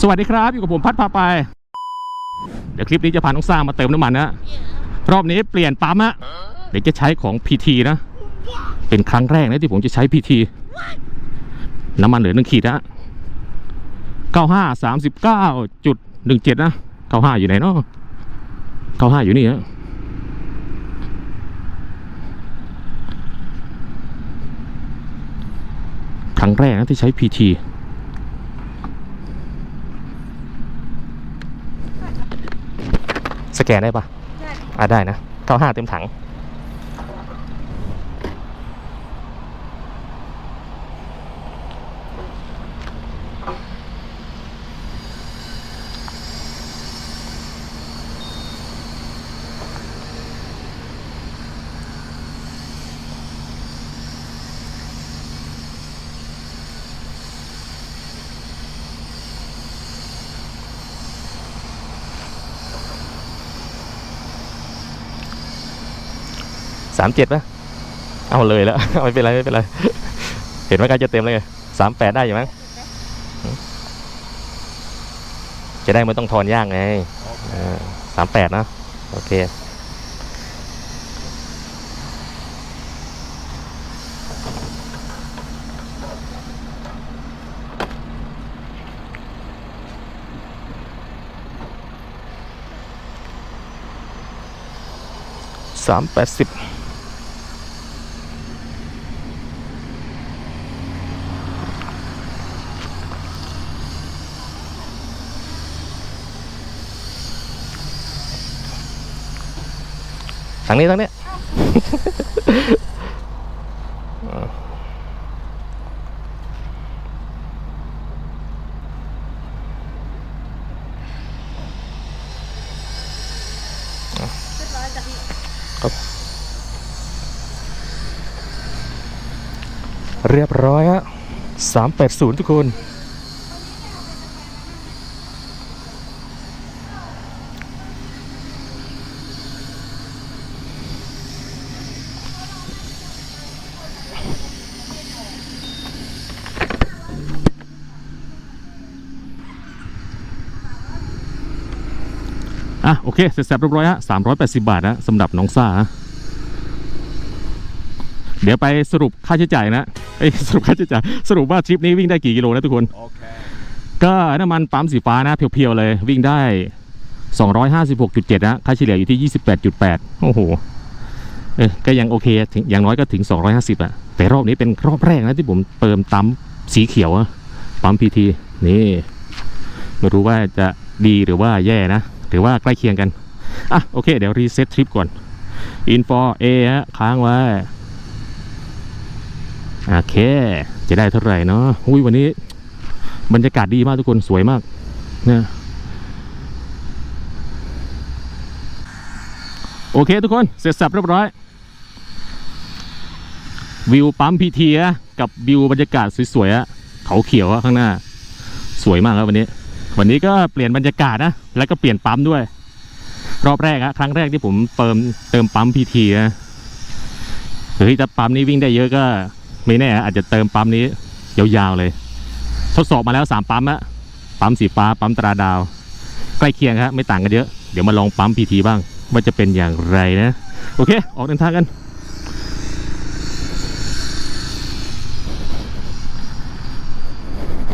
สวัสดีครับอยู่กับผมพัดพาไป เดี๋ยวคลิปนี้จะพาน้องสร้างมาเติมน้ำมันนะรอบนี้เปลี่ยนปั๊มอะเดี๋ยวจะใช้ของ PT นะ เป็นครั้งแรกนะที่ผมจะใช้ PT น้ำมันเหลือหนึ่งขีดนะ95 39จุด17นะ95อยู่ไหนเนาะ95อยู่นี่ฮะครั้งแรกนะที่ใช้ PT ส แกนได้ปะได้อะได้นะเก้าห้าเต็มถัง สามเจ็ดป่ะเอาเลยแล้ว ไม่เป็นไรไม่เป็นไร เห็นว่ากล้จะเต็มเลยสามแปดได้อยู่มั้งจะได้ไม่ต้องทอนยากไงสามแปดนะ โอเค สามแปดสิบ ทางนี้ทางนี้ เรียบร้อยจ้ะพี่เรียบร้อยฮะสามแปดศูนย์ทุกคน อะโอเคเสร็จสับเรียบร้อยฮะสามร้อยแปดสิบบาทนะสำหรับน้องซ่าฮะเดี๋ยวไปสรุปค่าใช้จ่ายนะเอ้ยสรุปค่าใช้จ่ายสรุปว่าทริปนี้วิ่งได้กี่กิโลนะทุกคน ก็น้ำมันปั๊มสีฟ้านะเพียวๆเลย วิ่งได้ 256.7 นะ ค่าเฉลี่ยอยู่ที่ 28.8 โอ้โห เออก็ยังโอเคถึงอย่างน้อยก็ถึง 250อะแต่รอบนี้เป็นรอบแรกนะที่ผมเติมตั้มสีเขียวอะปั๊มพีทีนี่ ไม่รู้ว่าจะดีหรือว่าแย่นะ หรือว่าใกล้เคียงกันอะโอเค เดี๋ยวรีเซ็ตทริปก่อน info A ฮะค้างไว้โอเค จะได้เท่าไหร่เนาะอุ้ยวันนี้บรรยากาศดีมากทุกคนสวยมากเนี่ยโอเคทุกคนเสร็จสับเรียบร้อย วิวปั๊มพีเทีอะกับวิวบรรยากาศสวยๆอะเขาเขียวอะข้างหน้า สวยมากครับวันนี้ วันนี้ก็เปลี่ยนบรรยากาศนะ แล้วก็เปลี่ยนปั๊มด้วย รอบแรกอะครั้งแรกที่ผมเติมเติมปั๊มพีทีนะเฮ้ยถ้าปั๊มนี้วิ่งได้เยอะก็ ไม่แน่อาจจะเติมปั๊มนี้ยาวๆเลย ทดสอบมาแล้วสามปั๊มอะปั๊มสีฟ้าปั๊มตราดาว ใกล้เคียงครับไม่ต่างกันเยอะ เดี๋ยวมาลองปั๊มพีทีบ้าง ว่าจะเป็นอย่างไรนะ โอเค ออกเดินทางกัน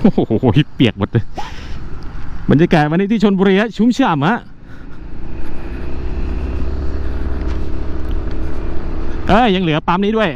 โอ้โหเปียกหมดเลย บรรยากาศวันนี้ที่ชนบุรีฮะชุ่มฉ่ำฮะเอ้ยยังเหลือปั๊มนี้ด้วย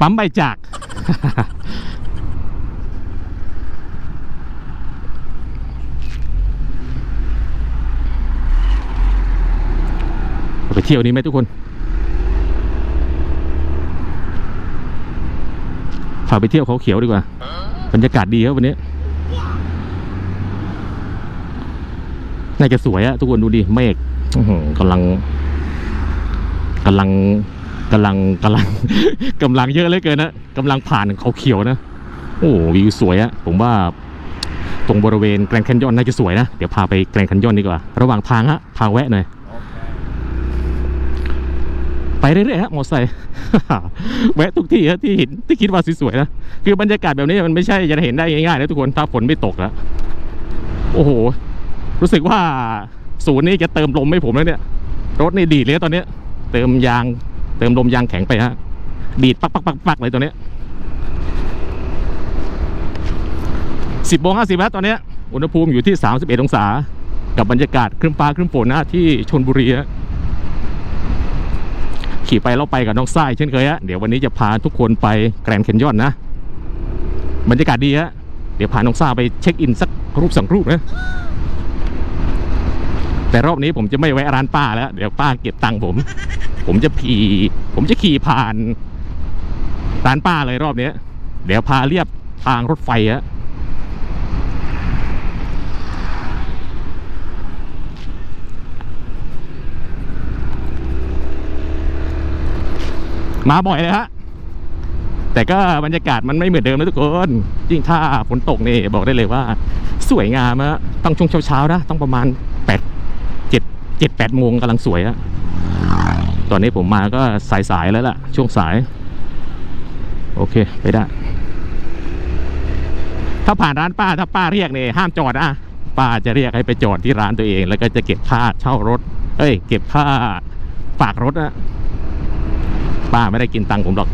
ปั๊มใบจาก ไปเที่ยวนี้ไหมทุกคนพาไปเที่ยวเขาเขียวดีกว่า บรรยากาศดีครับวันนี้ น่าจะสวยอะทุกคนดูดิเมฆอื้อหือกำลังกำลังกำลังกำลังกำลังเยอะเหลยเกินนะกำลังผ่านเขาเขียวนะ โอ้วิวสวยอะผมว่าตรงบริเวณแกรนด์แคนยอนน่าจะสวยนะ เดี๋ยวพาไปแกรนด์แคนยอนดีกว่า ระหว่างทางฮะ พาแวะหน่อย ไปเรื่อยๆฮะมอเตอร์ไซค์แวะทุกที่ฮะที่เห็นที่คิดว่าสวยๆนะ คือบรรยากาศแบบนี้มันไม่ใช่จะเห็นได้ง่ายๆนะทุกคน ถ้าฝนไม่ตกอะโอ้โห รู้สึกว่าศูนย์นี้จะเติมลมให้ผมแล้วเนี่ย รถนี่ดีดเลยตอนนี้ เติมยาง เติมลมยางแข็งไปฮะ ดีดปักปักปักปักเลยตัวเนี้ยสิบโมงห้าสิบแล้วตอนนี้อุณหภูมิอยู่ที่สามสิบเอ็ดองศา กับบรรยากาศครึ้มฟ้าครึ้มฝนนะที่ชนบุรีฮะขี่ไปแล้วไปกับน้องทรายเช่นเคยฮะเดี๋ยววันนี้จะพาทุกคนไปแกรนด์แคนยอนนะ บรรยากาศดีฮะเดี๋ยวพาน้องซ่าไปเช็คอินสักรูปสองรูปนะ แต่รอบนี้ผมจะไม่แวะร้านป้าแล้ว เดี๋ยวป้าเก็บตังค์ผม ผมจะขี่ผมจะขี่ผ่านร้านป้าเลยรอบนี้เดี๋ยวพาเรียบทางรถไฟฮะมาบ่อยเลยฮะ แต่ก็บรรยากาศมันไม่เหมือนเดิมนะทุกคนยิ่งถ้าฝนตกนี่บอกได้เลยว่า สวยงามอะต้องช่วงเช้าๆนะต้องประมาณ เจ็ดแปดโมงกำลังสวยอะตอนนี้ผมมาก็สายๆแล้วล่ะ ช่วงสาย โอเค ไปได้ ถ้าผ่านร้านป้าถ้าป้าเรียกเนี่ยห้ามจอดนะป้าจะเรียกให้ไปจอดที่ร้านตัวเอง แล้วก็จะเก็บค่าเช่ารถ เอ้ย เก็บค่าฝากรถนะป้าไม่ได้กินตังค์ผมหรอก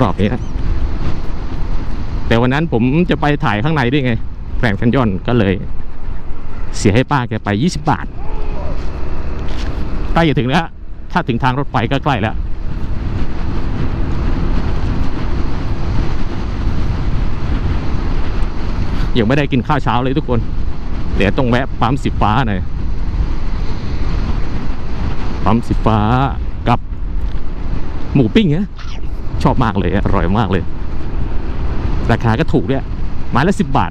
รอบนี้นะแต่วันนั้นผมจะไปถ่ายข้างในด้วยไงแกรนด์แคนยอนก็เลย เสียให้ป้าแกไป 20 บาท ใกล้จะถึงแล้ว ถ้าถึงทางรถไฟก็ใกล้แล้วยังไม่ได้กินข้าวเช้าเลยทุกคน เดี๋ยวต้องแวะปั๊มสีฟ้าหน่อย ปั๊มสีฟ้ากับหมูปิ้งเนะชอบมากเลย อร่อยมากเลย ราคาก็ถูกด้วยไม้ละสิบบาท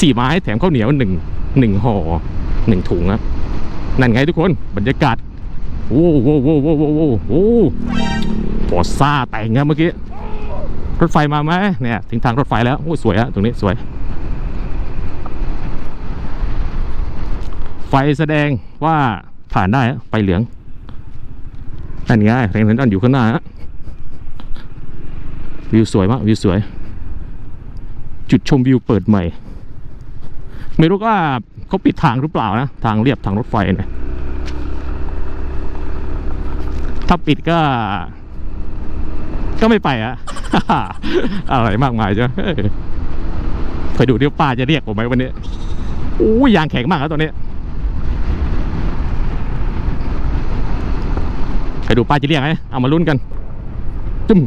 สี่ไม้แถมข้าวเหนียวหนึ่งหนึ่งห่อหนึ่งถุงครับนั่นไงทุกคน บรรยากาศ โอ้โหโอ้โหโอ้โหโอ้โหปอดซ่าแต่งครับเมื่อกี้รถไฟมาไหมเนี่ยถึงทางรถไฟแล้วโอ้สวยอะตรงนี้สวย ไฟแสดงว่าผ่านได้ไฟเหลืองนั่นไงแรงนั้นอยู่ข้างหน้าวิวสวยมากวิวสวย จุดชมวิวเปิดใหม่ ไม่รู้ว่าเขาปิดทางหรือเปล่านะ ทางเรียบทางรถไฟเนี่ย ถ้าปิดก็ ก็ไม่ไปอะอะไรมากมายจ้ะเฮ้ยไปดูเดี๋ยวป้าจะเรียกผมไหมวันนี้อู้ยยางแข็งมากครับตอนนี้ไปดูป้าจะเรียกไหมเอามาลุ้นกันจุ่ม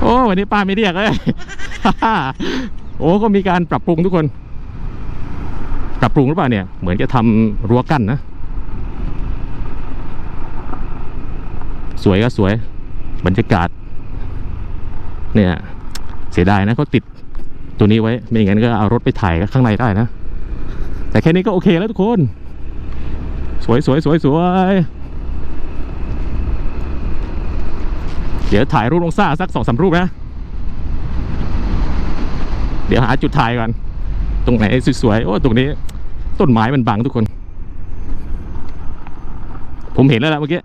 โอ้วันนี้ป้าไม่เรียกเลยโอ้ก็มีการปรับปรุงทุกคน ปรับปรุงหรือเปล่าเนี่ย เหมือนจะทำรั้วกั้นนะ สวยก็สวย บรรยากาศ เนี่ย เสียดายนะเขาติดตัวนี้ไว้ ไม่งั้นก็เอารถไปถ่ายข้างในได้นะ แต่แค่นี้ก็โอเคแล้วทุกคน สวยสวยสวยสวยเดี๋ยวถ่ายรูปลงซ่าสักสองสามรูปนะ เดี๋ยวหาจุดถ่ายก่อน ตรงไหนสวยๆ โอ้ ตรงนี้ ต้นไม้มันบังทุกคน ผมเห็นแล้วละเมื่อกี้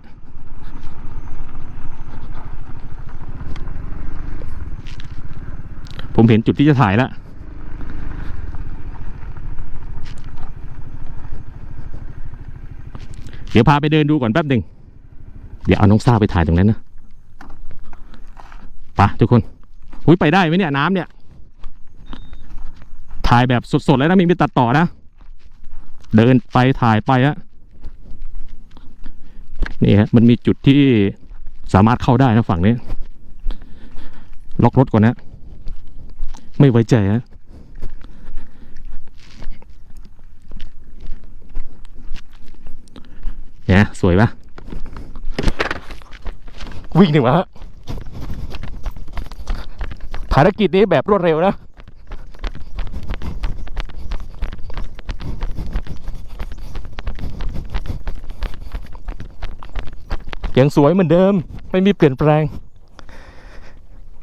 ผมเห็นจุดที่จะถ่ายแล้วเดี๋ยวพาไปเดินดูก่อนแป๊บหนึ่งเดี๋ยวเอาน้องซ่าไปถ่ายตรงนั้นนะไปทุกคนหุยไปได้ไหมเนี่ยน้ำเนี่ย ถ่ายแบบสดๆเลยนะไมีมีตัดต่อนะ เดินไปถ่ายไปฮะนี่ฮะมันมีจุดที่สามารถเข้าได้นะฝั่งนี้ ล็อกรถก่อนนะ ไม่ไว้ใจฮะเนี่ยสวยปะวิ่งหนึ่งวะฮะภารกิจนี้แบบรวดเร็วนะ ยังสวยเหมือนเดิม ไม่มีเปลี่ยนแปลง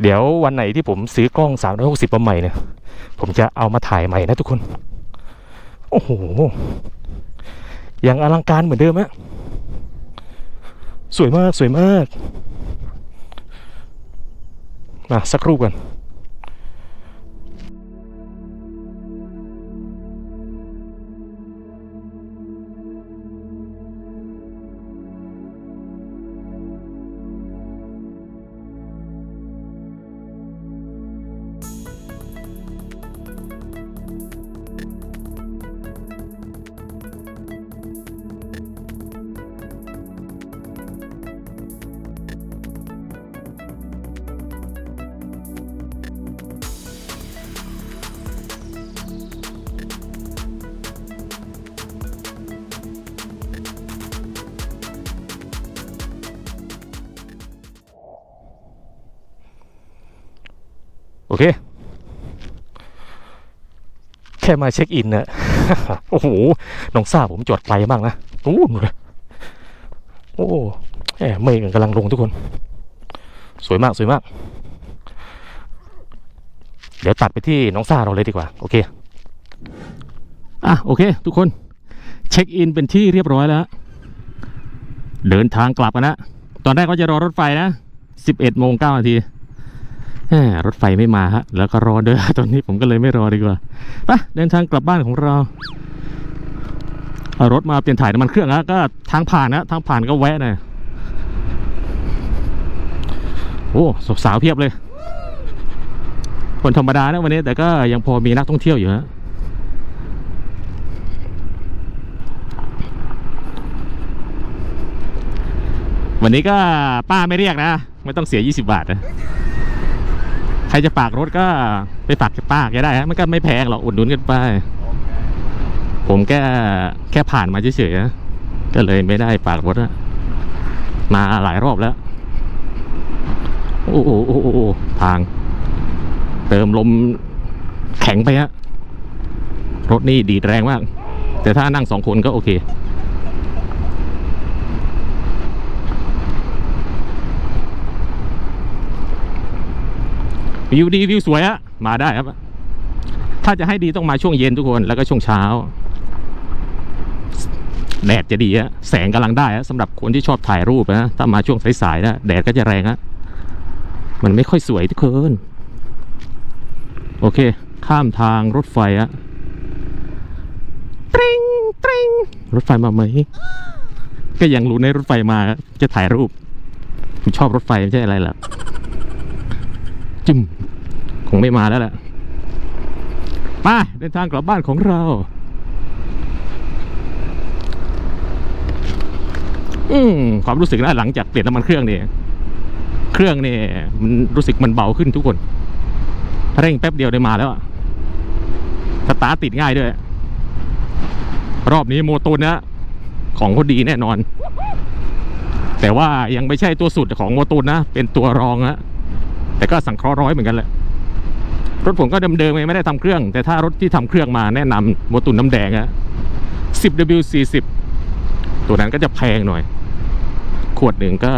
เดี๋ยววันไหนที่ผมซื้อกล้อง 360มาใหม่เนี่ย ผมจะเอามาถ่ายใหม่นะทุกคน โอ้โห ยังอลังการเหมือนเดิมอะสวยมากสวยมากมาสักครู่กัน เค แค่มาเช็คอินนะโอ้โหน้องซาผมจอดไกลมากนะนู้นเลยโอ้แหมเมฆกำลังลงทุกคน สวยมากสวยมาก เดี๋ยวตัดไปที่น้องซาเราเลยดีกว่า โอเคอะโอเค ทุกคน เช็คอินเป็นที่เรียบร้อยแล้ว เดินทางกลับกันนะ ตอนแรกก็จะรอรถไฟนะ 11โมง9นาที รถไฟไม่มาฮะ แล้วก็รอเด้อตอนนี้ผมก็เลยไม่รอดีกว่าไปเดินทางกลับบ้านของเราเอารถมาเปลี่ยนถ่ายน้ำมันเครื่องนะก็ทางผ่านนะทางผ่านก็แวะหน่อยโอ้สาวเพียบเลย คนธรรมดานะวันนี้ แต่ก็ยังพอมีนักท่องเที่ยวอยู่ฮะวันนี้ก็ป้าไม่เรียกนะ ไม่ต้องเสีย 20 บาทนะ รจะฝากรถก็ไปฝากกับป้าแกได้ฮะมันก็ไม่แพงหรอกอุดหนุนกันไป ผมแค่แค่ผ่านมาเฉยๆก็เลยไม่ได้ฝากรถอะมาหลายรอบแล้วโอ้โหโอ้โหโอ้โหทาง เติมลมแข็งไปฮะรถนี่ดีดแรงมาก แต่ถ้านั่งสองคนก็โอเค วิวดีวิวสวยอะมาได้ครับ ถ้าจะให้ดีต้องมาช่วงเย็นทุกคนแล้วก็ช่วงเช้าแดดจะดีอะแสงกำลังได้อะสำหรับคนที่ชอบถ่ายรูปนะถ้ามาช่วงสายๆนะแดดก็จะแรงอะมันไม่ค่อยสวยทุกคนโอเค ข้ามทางรถไฟอะตริงตริงรถไฟมาไหมก็ยังรู้ในรถไฟมาจะถ่ายรูปผมชอบรถไฟไม่ใช่อะไรหรอกจึม คงไม่มาแล้วแหละไปเดินทางกลับบ้านของเรา อืมความรู้สึกนะหลังจากเปลี่ยนน้ำมันเครื่องเนี่ยเครื่องเนี่ยมันรู้สึกมันเบาขึ้นทุกคนเร่งแป๊บเดียวได้มาแล้วสตาร์ติดง่ายด้วย รอบนี้โมตุนนะของเขาดีแน่นอน แต่ว่ายังไม่ใช่ตัวสุดของโมตุนนะ เป็นตัวรองนะแต่ก็สังเคราะห์ร้อยเหมือนกันแหละ รถผมก็เดิมๆไม่ได้ทำเครื่อง แต่ถ้ารถที่ทำเครื่องมาแนะนำโมตุนน้ำแดงอะ 10W40 ตัวนั้นก็จะแพงหน่อย ขวดหนึ่งก็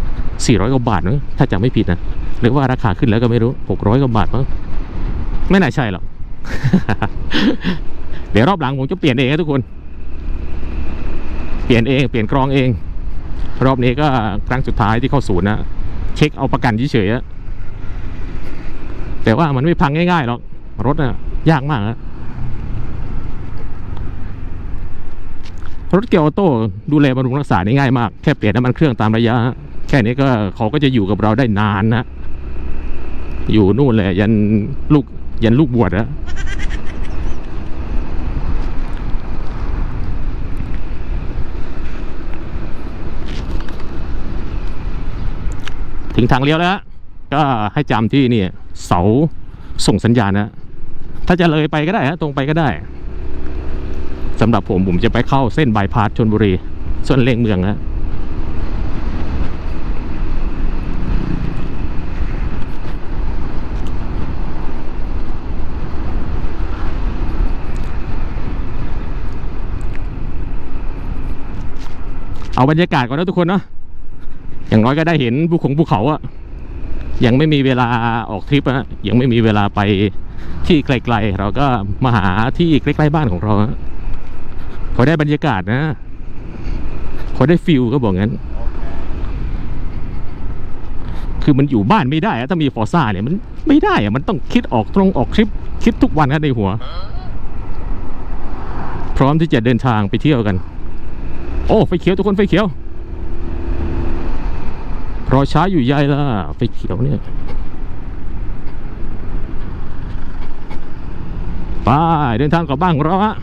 400กว่าบาทมั้งถ้าจำไม่ผิดนะหรือว่าราคาขึ้นแล้วก็ไม่รู้ 600กว่าบาทมั้งไม่น่าใช่หรอก เดี๋ยวรอบหลังผมจะเปลี่ยนเองนะทุกคน เปลี่ยนเอง เปลี่ยนกรองเอง รอบนี้ก็ครั้งสุดท้ายที่เข้าศูนย์นะเช็คเอาประกันเฉยๆ แต่ว่ามันไม่พังง่ายๆหรอกรถอะยากมากอะรถเกียร์ออโต้ดูแลบำรุงรักษาได้ง่ายมากแค่เปลี่ยนน้ำมันเครื่องตามระยะ แค่นี้ก็เขาก็จะอยู่กับเราได้นานนะ อยู่นู่นเลยยันลูกยันลูกบวชอะถึงทางเลี้ยวแล้ว ก็ให้จำที่นี่เสาส่งสัญญาณนะ ถ้าจะเลยไปก็ได้ฮะตรงไปก็ได้สำหรับผมผมจะไปเข้าเส้นบายพาสชนบุรี ส่วนเลียงเมืองนะเอาบรรยากาศก่อนนะทุกคนเนาะอย่างน้อยก็ได้เห็นภูของภูเขาอะ ยังไม่มีเวลาออกทริปนะยังไม่มีเวลาไปที่ไกลๆ เราก็มาหาที่ใกล้ๆบ้านของเราฮขอได้บรรยากาศนะขอได้ฟิลก็บอกงั้น คือมันอยู่บ้านไม่ได้ถ้ามีฟอร์ซ่าเนี่ยมันไม่ได้อะมันต้องคิดออกตรงออกทริป คิดทุกวันนะในหัว พร้อมที่จะเดินทางไปเที่ยวกัน โอ้ไฟเขียวทุกคนไฟเขียว รอช้าอยู่ใหญ่ล่ะไฟเขียวเนี่ยไปเดินทางกลับบ้านเราฮะ